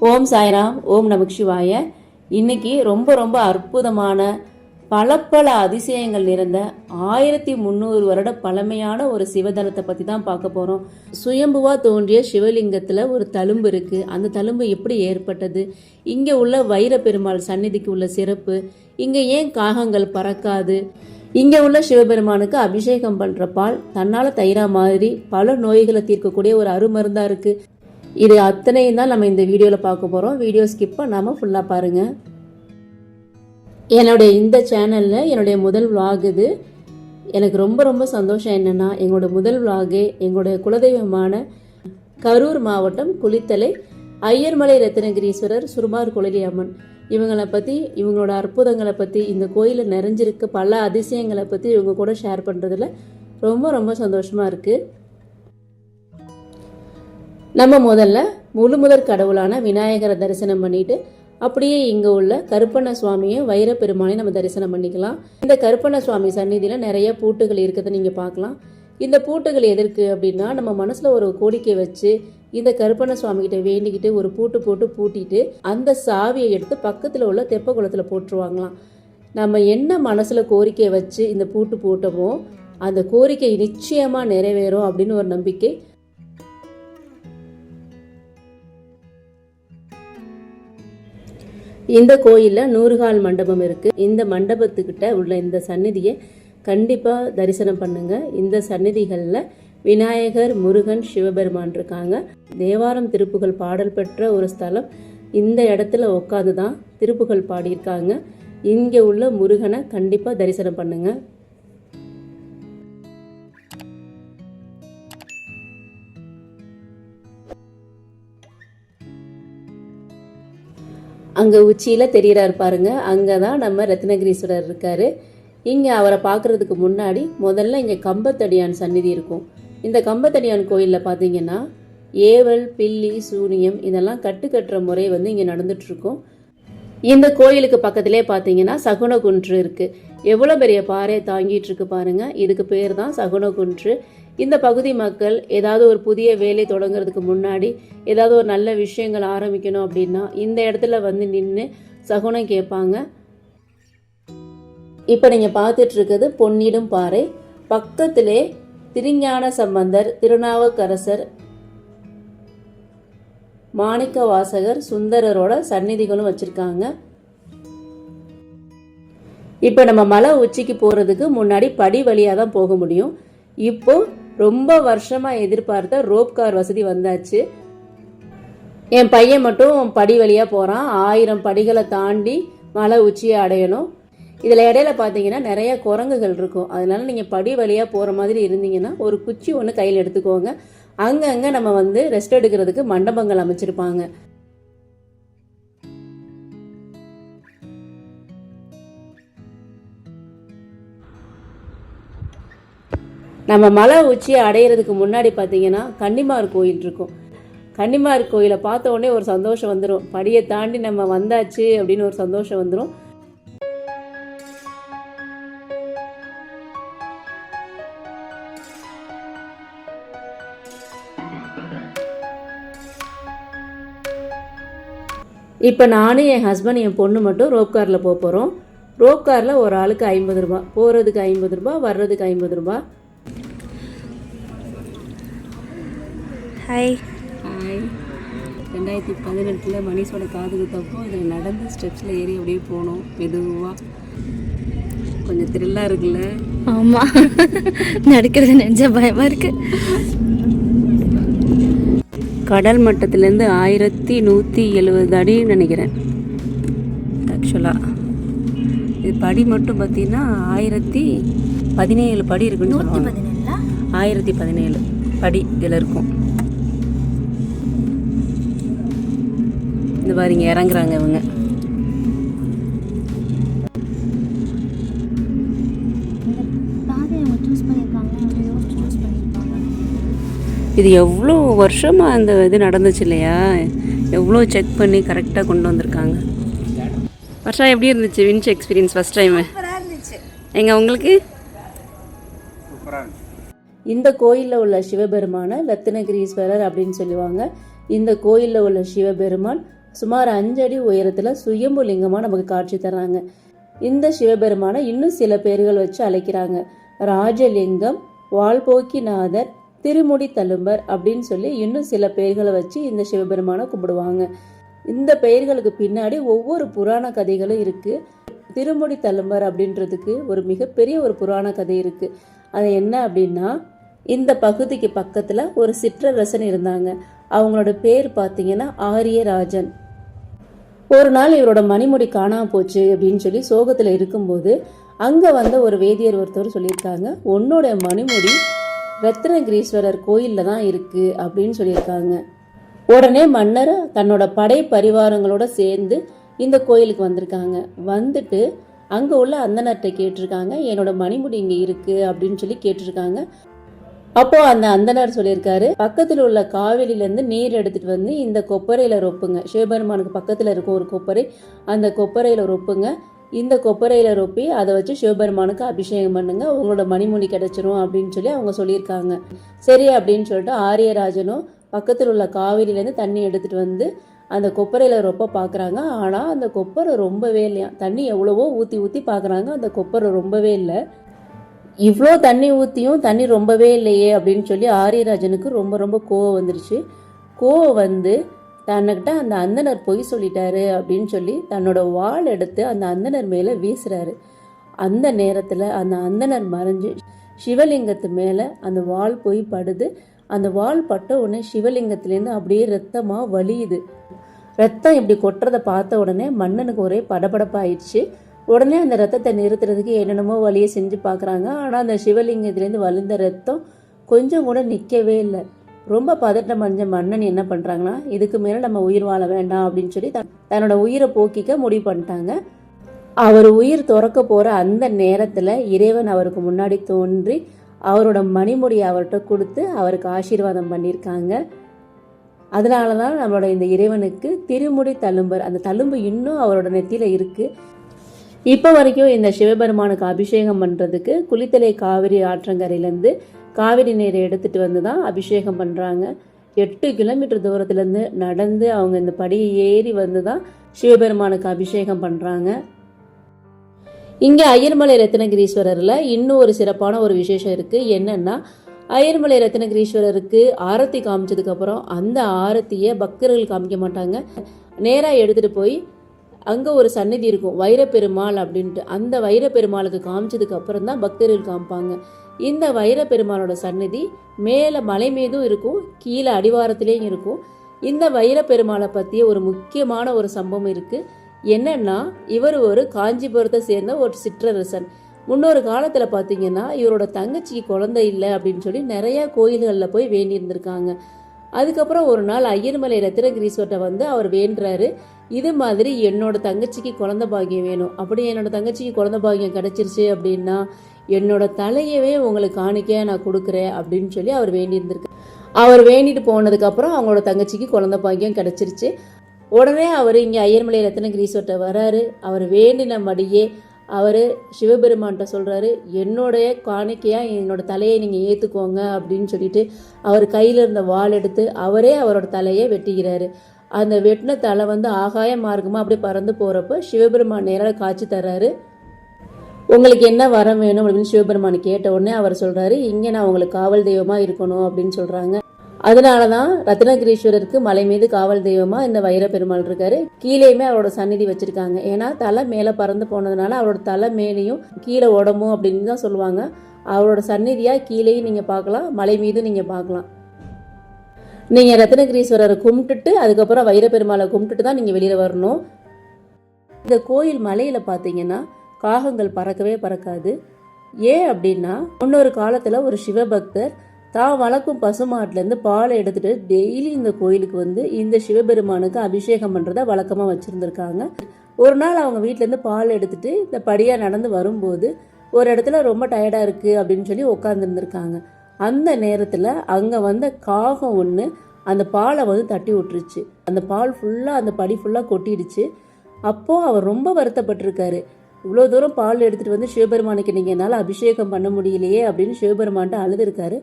ஓம் சாய்ராம் ஓம் நமக் சிவாய இன்னைக்கு ரொம்ப ரொம்ப அற்புதமான பல பல அதிசயங்கள் நிறைந்த ஆயிரத்தி முந்நூறு வருட பழமையான ஒரு சிவதலத்தை பற்றி தான் பார்க்க போகிறோம் சுயம்புவா தோன்றிய சிவலிங்கத்தில் ஒரு தழும்பு இருக்குது அந்த தழும்பு எப்படி ஏற்பட்டது? இங்கே உள்ள வைர பெருமாள் சந்நிதிக்கு உள்ள சிறப்பு. இங்கே ஏன் காகங்கள் பறக்காது? இங்கே உள்ள சிவபெருமானுக்கு அபிஷேகம் பண்ணுற பால் தன்னால் தயிரா மாதிரி பல நோய்களை தீர்க்கக்கூடிய ஒரு அருமருந்தாக இருக்குது இது அத்தனையும் தான் நம்ம இந்த வீடியோவில் பார்க்க போகிறோம் வீடியோ ஸ்கிப் பண்ணாமல் ஃபுல்லாக பாருங்கள் என்னுடைய இந்த சேனலில் என்னுடைய முதல் விலாக் இது. எனக்கு ரொம்ப ரொம்ப சந்தோஷம் என்னென்னா எங்களோட முதல் விலாகு எங்களுடைய குலதெய்வமான கரூர் மாவட்டம் குளித்தலை ஐயர்மலை ரத்னகிரீஸ்வரர் சுருமார் குழலி அம்மன். இவங்களை பற்றி இவங்களோட அற்புதங்களை பற்றி இந்த கோயிலில் நிறைஞ்சிருக்க பல அதிசயங்களை பற்றி இவங்க கூட ஷேர் பண்ணுறதுல ரொம்ப ரொம்ப சந்தோஷமாக இருக்குது நம்ம முதல்ல முழு முதற் கடவுளான விநாயகரை தரிசனம் பண்ணிட்டு அப்படியே இங்கே உள்ள கருப்பண்ண சுவாமியும் வைரப்பெருமானையும் நம்ம தரிசனம் பண்ணிக்கலாம். இந்த கருப்பண்ண சுவாமி சந்நிதியில் நிறைய பூட்டுகள் இருக்கிறத நீங்கள் பார்க்கலாம். இந்த பூட்டுகள் எதற்கு அப்படின்னா நம்ம மனசில் ஒரு கோரிக்கை வச்சு இந்த கருப்பண்ண சுவாமி கிட்ட வேண்டிக்கிட்டு ஒரு பூட்டு போட்டு பூட்டிட்டு அந்த சாவியை எடுத்து பக்கத்தில் உள்ள தெப்ப குளத்தில் போட்டுருவாங்களாம். நம்ம என்ன மனசில் கோரிக்கை வச்சு இந்த பூட்டு போட்டோமோ அந்த கோரிக்கை நிச்சயமாக நிறைவேறும் அப்படின்னு ஒரு நம்பிக்கை. இந்த கோயிலில் நூறுகால் மண்டபம் இருக்குது இந்த மண்டபத்துக்கிட்ட உள்ள இந்த சந்நிதியை கண்டிப்பாக தரிசனம் பண்ணுங்க. இந்த சந்நிதிகளில் விநாயகர் முருகன் சிவபெருமான் இருக்காங்க. தேவாரம் திருப்புகள் பாடல் பெற்ற ஒரு ஸ்தலம் இந்த இடத்துல உட்காந்து தான் திருப்புகள் பாடியிருக்காங்க. இங்கே உள்ள முருகனை கண்டிப்பாக தரிசனம் பண்ணுங்கள் அங்கே உச்சியில் தெரியறாரு பாருங்க. அங்கே தான் நம்ம ரத்னகிரீஸ்வரர் இருக்கார். இங்கே அவரை பார்க்குறதுக்கு முன்னாடி முதல்ல இங்கே கம்பத்தடியான் சந்நிதி இருக்கும். இந்த கம்பத்தடியான் கோயிலில் பார்த்தீங்கன்னா ஏவல் பில்லி சூனியம் இதெல்லாம் கட்டுக்கட்டுற முறை வந்து இங்கே நடந்துட்டுருக்கும். இந்த கோயிலுக்கு பக்கத்திலே பார்த்தீங்கன்னா சகுன குன்று இருக்குது எவ்வளோ பெரிய பாறை தாங்கிட்டு இருக்கு பாருங்கள் இதுக்கு பேர் தான் சகுன குன்று இந்த பகுதி மக்கள் ஏதாவது ஒரு புதிய வேலை தொடங்குறதுக்கு முன்னாடி ஏதாவது ஒரு நல்ல விஷயங்கள் ஆரம்பிக்கணும் அப்படின்னா இந்த இடத்துல வந்து நின்று சகுனம் கேட்பாங்க. இப்போ நீங்கள் பார்த்துட்டு பொன்னிடும் பாறை. பக்கத்திலே திருஞான சம்பந்தர் திருநாவுக்கரசர் மாணிக்க வாசகர் சுந்தரரோட சந்நிதிகளும் வச்சுருக்காங்க. இப்போ நம்ம மலை உச்சிக்கு போகிறதுக்கு முன்னாடி படி வழியாக தான் போக முடியும். இப்போது ரொம்ப வருஷமாக எதிர்பார்த்த ரோப் கார் வசதி வந்தாச்சு. என் பையன் மட்டும் படி வழியாக போகிறான் ஆயிரம் படிகளை தாண்டி மலை உச்சியை அடையணும். இதில் இடையில பார்த்தீங்கன்னா நிறைய குரங்குகள் இருக்கும். அதனால நீங்கள் படி வழியாக போகிற மாதிரி இருந்தீங்கன்னா ஒரு குச்சி ஒன்று கையில் எடுத்துக்கோங்க. அங்கங்கே நம்ம வந்து ரெஸ்ட் எடுக்கிறதுக்கு மண்டபங்கள் அமைச்சிருப்பாங்க. நம்ம மலை உச்சியை அடையிறதுக்கு முன்னாடி பார்த்தீங்கன்னா கன்னிமார் கோயில் இருக்கும். கன்னிமார் கோயிலை பார்த்த உடனே ஒரு சந்தோஷம் வந்துடும் படியை தாண்டி நம்ம வந்தாச்சு அப்படின்னு ஒரு சந்தோஷம் வந்துடும் இப்போ நானும் என் ஹஸ்பண்ட் என் பொண்ணு மட்டும் ரோப் காரில் போக போகிறோம் ரோப் காரில் ஒரு ஆளுக்கு ஐம்பது ரூபா போகிறதுக்கு ஐம்பது ரூபா வர்றதுக்கு ஐம்பது ரூபா ஹாய் ஹாய் ரெண்டாயிரத்தி பதினெட்டில் மணிஷோட காது குத்தப்போ இதில் நடந்து ஸ்டெப்ஸில் ஏறி அப்படியே போனோம் மெதுவாக கொஞ்சம் த்ரில்லாக இருக்குல்ல? ஆமாம் நடக்கிறது நினைச்ச பயமாக இருக்கு. கடல் மட்டத்திலேருந்து ஆயிரத்தி நூற்றி எழுபது அடின்னு நினைக்கிறேன். ஆக்சுவலாக இது படி மட்டும் பார்த்தீங்கன்னா ஆயிரத்தி பதினேழு படி இருக்குன்னு சொல்லுவாங்க. ஆயிரத்தி பதினேழு படி இதில் இருக்கும். பாருங்க இறங்குறாங்க இவங்க. இது எவ்வளோ வருஷமாக அந்த இது நடந்துச்சு இல்லையா? எவ்வளோ செக் பண்ணி கரெக்டாக கொண்டு வந்திருக்காங்க. வருஷம் எப்படி இருந்துச்சு வின்ச் எக்ஸ்பீரியன்ஸ் ஃபஸ்ட் டைமு எங்க உங்களுக்கு? இந்த கோயிலில் உள்ள சிவபெருமான ரத்தினகிரீஸ்வரர் அப்படின்னு சொல்லுவாங்க. இந்த கோயிலில் உள்ள சிவபெருமான் சுமார் அஞ்சு அடி சுயம்பு லிங்கமாக நமக்கு காட்சி தர்றாங்க. இந்த சிவபெருமானை இன்னும் சில பேர்கள் வச்சு அழைக்கிறாங்க. ராஜலிங்கம் வால்போக்கிநாதர் திருமுடி தழும்பர் அப்படின்னு சொல்லி இன்னும் சில பெயர்களை வச்சு இந்த சிவபெருமானை கும்பிடுவாங்க. இந்த பெயர்களுக்கு பின்னாடி ஒவ்வொரு புராண கதைகளும் இருக்கு. திருமுடி தழும்பர் அப்படின்றதுக்கு ஒரு மிகப்பெரிய ஒரு புராண கதை இருக்கு. அது என்ன அப்படின்னா இந்த பகுதிக்கு பக்கத்துல ஒரு சிற்றரசன் இருந்தாங்க. அவங்களோட பேர் பார்த்தீங்கன்னா ஆரியராஜன். ஒரு நாள் இவரோட மணிமுடி காணாமல் போச்சு அப்படின்னு சொல்லி சோகத்தில் இருக்கும்போது அங்கே வந்த ஒரு வேதியர் ஒருத்தர் சொல்லியிருக்காங்க உன்னோட மணிமுடி ரத்னகிரீஸ்வரர் கோயிலில் தான் இருக்குது அப்படின்னு சொல்லியிருக்காங்க. உடனே மன்னர் தன்னோட படை பரிவாரங்களோட சேர்ந்து இந்த கோயிலுக்கு வந்திருக்காங்க. வந்துட்டு அங்கே உள்ள அந்தனர்கிட்ட கேட்டிருக்காங்க என்னோட மணிமுடி இங்கே இருக்குது அப்படின்னு சொல்லி கேட்டிருக்காங்க. அப்போ அந்த அந்தனர் சொல்லியிருக்காரு பக்கத்தில் உள்ள காவிரியிலேருந்து நீர் எடுத்துட்டு வந்து இந்த கொப்பரையில ரொப்புங்க. சிவபெருமானுக்கு பக்கத்துல இருக்கும் ஒரு கொப்பரை அந்த கொப்பரையில ரொப்புங்க. இந்த கொப்பரையில ரொப்பி அதை வச்சு சிவபெருமானுக்கு அபிஷேகம் பண்ணுங்க. உங்களோட மணிமுனி கிடைச்சிரும் அப்படின்னு சொல்லி அவங்க சொல்லியிருக்காங்க. சரி அப்படின்னு சொல்லிட்டு ஆரியராஜனும் பக்கத்தில் உள்ள காவிரியிலேருந்து தண்ணி எடுத்துட்டு வந்து அந்த கொப்பரையில் ரொம்ப பார்க்குறாங்க ஆனால் அந்த கொப்பரை ரொம்பவே இல்லையா? தண்ணி எவ்வளவோ ஊற்றி ஊற்றி பார்க்குறாங்க அந்த கொப்பரை ரொம்பவே இல்லை. இவ்வளோ தண்ணி ஊற்றியும் தண்ணி ரொம்பவே இல்லையே அப்படின்னு சொல்லி ஆரியராஜனுக்கு ரொம்ப ரொம்ப கோவம் வந்துருச்சு. கோவம் வந்து தன்னுக்கிட்ட அந்த அந்தனர் பொய் சொல்லிட்டாரு அப்படின்னு சொல்லி தன்னோட வாள் எடுத்து அந்த அந்தனர் மேலே வீசுறாரு. அந்த நேரத்தில் அந்த அந்தனர் மறைஞ்சு சிவலிங்கத்து மேலே அந்த வாள் போய் படுது. அந்த வாள் பட்ட உடனே சிவலிங்கத்துலேருந்து அப்படியே ரத்தமாக வலியுது ரத்தம் இப்படி கொட்டுறதை பார்த்த உடனே மன்னனுக்கு ஒரே படபடப்பாயிடுச்சு. உடனே அந்த ரத்தத்தை நிறுத்துறதுக்கு என்னென்னமோ வழியை செஞ்சு பார்க்குறாங்க. ஆனால் அந்த சிவலிங்கத்திலேருந்து வலிந்த ரத்தம் கொஞ்சம் கூட நிற்கவே இல்லை. ரொம்ப பதட்டம் அடைஞ்ச மன்னன் என்ன பண்ணுறாங்கன்னா இதுக்கு மேலே நம்ம உயிர் வாழ வேண்டாம் அப்படின்னு சொல்லி தன்னோட உயிரை போக்கிக்க முடிவு பண்ணிட்டாங்க. அவர் உயிர் துறக்க போகிற அந்த நேரத்தில் இறைவன் அவருக்கு முன்னாடி தோன்றி அவரோட மணிமுடியை அவர்கிட்ட கொடுத்து அவருக்கு ஆசீர்வாதம் பண்ணியிருக்காங்க. அதனால தான் நம்மளோட இந்த இறைவனுக்கு திருமுடி தழும்பர் அந்த தழும்பு இன்னும் அவரோட நெத்தியில் இருக்குது இப்போ வரைக்கும் இந்த சிவபெருமானுக்கு அபிஷேகம் பண்ணுறதுக்கு குளித்தலை காவிரி ஆற்றங்கரையிலேருந்து காவிரி நீரை எடுத்துகிட்டு வந்து தான் அபிஷேகம் பண்ணுறாங்க எட்டு கிலோமீட்டர் தூரத்துலேருந்து நடந்து அவங்க இந்த படியை ஏறி வந்து தான் சிவபெருமானுக்கு அபிஷேகம் பண்ணுறாங்க இங்கே அய்யர்மலை ரத்னகிரீஸ்வரரில் இன்னும் ஒரு சிறப்பான ஒரு விசேஷம் இருக்குது என்னென்னா ஐயர்மலை ரத்னகிரீஸ்வரருக்கு ஆரத்தி காமிச்சதுக்கப்புறம் அந்த ஆரத்தியை பக்தர்கள் காமிக்க மாட்டாங்க. நேராக எடுத்துகிட்டு போய் அங்கே ஒரு சன்னதி இருக்கும் வைரப்பெருமாள் அப்படின்ட்டு. அந்த வைரப்பெருமாளுக்கு காமிச்சதுக்கு அப்புறம் தான் பக்தர்கள் காமிப்பாங்க. இந்த வைரப்பெருமாளோட சன்னதி மேலே மலை மீதும் இருக்கும் கீழே அடிவாரத்திலேயும் இருக்கும். இந்த வைரப்பெருமாளை பற்றிய ஒரு முக்கியமான ஒரு சம்பவம் இருக்குது என்னன்னா இவர் ஒரு காஞ்சிபுரத்தை சேர்ந்த ஒரு சிற்றரசன். முன்னொரு காலத்தில் பார்த்தீங்கன்னா இவரோட தங்கச்சிக்கு குழந்தை இல்லை அப்படின்னு சொல்லி நிறைய கோயில்களில் போய் வேண்டியிருந்திருக்காங்க. அதுக்கப்புறம் ஒரு நாள் ஐயர்மலை ரத்தினகிரீஸ்வர்கிட்ட வந்து அவர் வேண்டுறாரு இது மாதிரி என்னோட தங்கச்சிக்கு குழந்த பாக்கியம் வேணும். அப்படி என்னோட தங்கச்சிக்கு குழந்த பாக்கியம் கிடைச்சிருச்சு அப்படின்னா என்னோட தலையவே உங்களுக்கு காணிக்க நான் கொடுக்குறேன் அப்படின்னு சொல்லி அவர் வேண்டியிருந்திருக்கு அவர் வேண்டிட்டு போனதுக்கப்புறம் அவங்களோட தங்கச்சிக்கு குழந்த பாக்கியம் கிடைச்சிருச்சு. உடனே அவர் இங்கே ஐயர்மலை ரத்னகிரீஸ்வர்கிட்ட வராரு. அவர் வேண்டின மடியே அவர் சிவபெருமான்கிட்ட சொல்கிறாரு என்னுடைய காணிக்கையாக என்னோட தலையை நீங்கள் ஏற்றுக்கோங்க அப்படின்னு சொல்லிட்டு அவர் கையில் இருந்த வால் எடுத்து அவரே அவரோட தலையை வெட்டிக்கிறாரு அந்த வெட்டின தலை வந்து ஆகாய மார்க்கமாக அப்படியே பறந்து போகிறப்ப சிவபெருமான் நேராக காட்சி தர்றாரு. உங்களுக்கு என்ன வரம் வேணும்? அப்படின்னு சிவபெருமான் கேட்ட உடனே அவர் சொல்கிறாரு இங்கே நான் உங்களுக்கு காவல் தெய்வமாக இருக்கணும் அப்படின்னு சொல்கிறாங்க அதனால தான் ரத்னகிரீஸ்வரருக்கு மலை மீது காவல் தெய்வமா இந்த வைரப்பெருமாள் இருக்காரு. கீழேயுமே அவரோட சந்நிதி வச்சிருக்காங்க. ஏன்னா தலை மேலே பறந்து போனதுனால அவரோட தலை மேலேயும் கீழே உடம்பும் அப்படின்னு தான் சொல்லுவாங்க. அவரோட சந்நிதியாக கீழேயும் நீங்கள் பார்க்கலாம் மலை மீதும் நீங்கள் பார்க்கலாம். நீங்கள் ரத்னகிரீஸ்வரரை கும்பிட்டுட்டு அதுக்கப்புறம் வைரப்பெருமாளை கும்பிட்டுட்டு தான் நீங்கள் வெளியில் வரணும். இந்த கோயில் மலையில் பார்த்தீங்கன்னா காகங்கள் பறக்கவே பறக்காது. ஏன் அப்படின்னா முன்னொரு காலத்தில் ஒரு சிவபக்தர் தான் வளர்க்கும் பசுமாட்டிலேருந்து பாலை எடுத்துட்டு டெய்லி இந்த கோயிலுக்கு வந்து இந்த சிவபெருமானுக்கு அபிஷேகம் பண்ணுறத வழக்கமாக வச்சுருந்துருக்காங்க. ஒரு நாள் அவங்க வீட்டிலேருந்து பால் எடுத்துட்டு இந்த படியாக நடந்து வரும்போது ஒரு இடத்துல ரொம்ப டயர்டாக இருக்குது அப்படின்னு சொல்லி உட்காந்துருந்துருக்காங்க அந்த நேரத்தில் அங்கே வந்த காகம் ஒன்று அந்த பாலை வந்து தட்டி விட்டுருச்சு. அந்த பால் ஃபுல்லாக அந்த படி ஃபுல்லாக கொட்டிடுச்சு. அப்போது அவர் ரொம்ப வருத்தப்பட்டிருக்காரு. இவ்வளோ தூரம் பால் எடுத்துகிட்டு வந்து சிவபெருமானுக்கு நீங்கள் என்னால் அபிஷேகம் பண்ண முடியலையே அப்படின்னு சிவபெருமான்ட்ட அழுதுருக்காரு.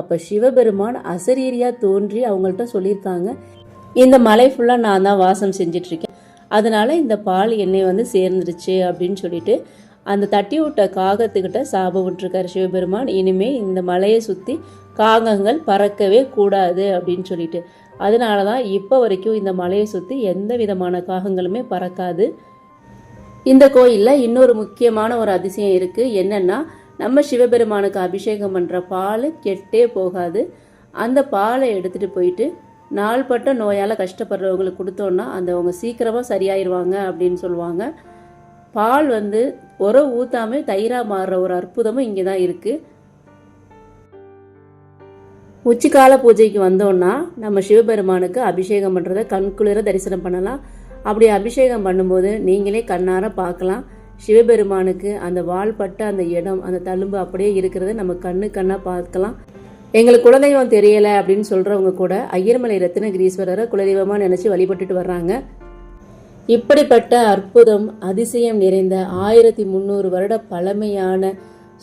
அப்போ சிவபெருமான் அசரீரியாக தோன்றி அவங்கள்ட்ட சொல்லியிருக்காங்க. இந்த மலை ஃபுல்லாக நான் தான் வாசம் செஞ்சிட்ருக்கேன். அதனால் இந்த பால் என்னை வந்து சேர்ந்துருச்சு அப்படின்னு சொல்லிட்டு அந்த தட்டி விட்ட காகத்துக்கிட்ட சாபம் விட்டுருக்காரு சிவபெருமான். இனிமே இந்த மலையை சுற்றி காகங்கள் பறக்கவே கூடாது அப்படின்னு சொல்லிட்டு. அதனால தான் இப்போ வரைக்கும் இந்த மலையை சுற்றி எந்த விதமான காகங்களுமே பறக்காது. இந்த கோயிலில் இன்னொரு முக்கியமான ஒரு அதிசயம் இருக்குது என்னென்னா நம்ம சிவபெருமானுக்கு அபிஷேகம் பண்ணுற பால் கெட்டே போகாது. அந்த பாலை எடுத்துகிட்டு போயிட்டு நாள்பட்ட நோயால் கஷ்டப்படுறவங்களுக்கு கொடுத்தோன்னா அந்த அவங்க சீக்கிரமாக சரியாயிருவாங்க அப்படின்னு சொல்லுவாங்க. பால் வந்து உரம் ஊற்றாமல் தயிராக மாறுற ஒரு அற்புதமும் இங்கே தான் இருக்குது உச்சிக்கால பூஜைக்கு வந்தோன்னா நம்ம சிவபெருமானுக்கு அபிஷேகம் பண்ணுறத கண்குளிர தரிசனம் பண்ணலாம். அப்படி அபிஷேகம் பண்ணும்போது நீங்களே கண்ணார பார்க்கலாம். சிவபெருமானுக்கு அந்த வாள்பட்ட அந்த இடம் அந்த தழும்பு அப்படியே இருக்கிறத நம்ம கண்ணு கண்ணாக பார்க்கலாம். எங்களுக்கு குலதெய்வம் தெரியலை அப்படின்னு சொல்கிறவங்க கூட ஐயர்மலை ரத்தினகிரீஸ்வரரை குலதெய்வமாக நினச்சி வழிபட்டுட்டு வர்றாங்க. இப்படிப்பட்ட அற்புதம் அதிசயம் நிறைந்த ஆயிரத்தி முந்நூறு வருட பழமையான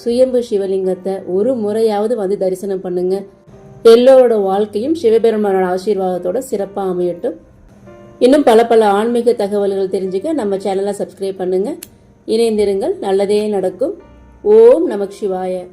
சுயம்பு சிவலிங்கத்தை ஒரு முறையாவது வந்து தரிசனம் பண்ணுங்க. எல்லோரோட வாழ்க்கையும் சிவபெருமானோட ஆசீர்வாதத்தோட சிறப்பாக அமையட்டும். இன்னும் பல பல ஆன்மீக தகவல்கள் தெரிஞ்சுக்க நம்ம சேனலை சப்ஸ்கிரைப் பண்ணுங்கள் இணைந்திருங்கள். நல்லதே நடக்கும். ஓம் நமக் சிவாய.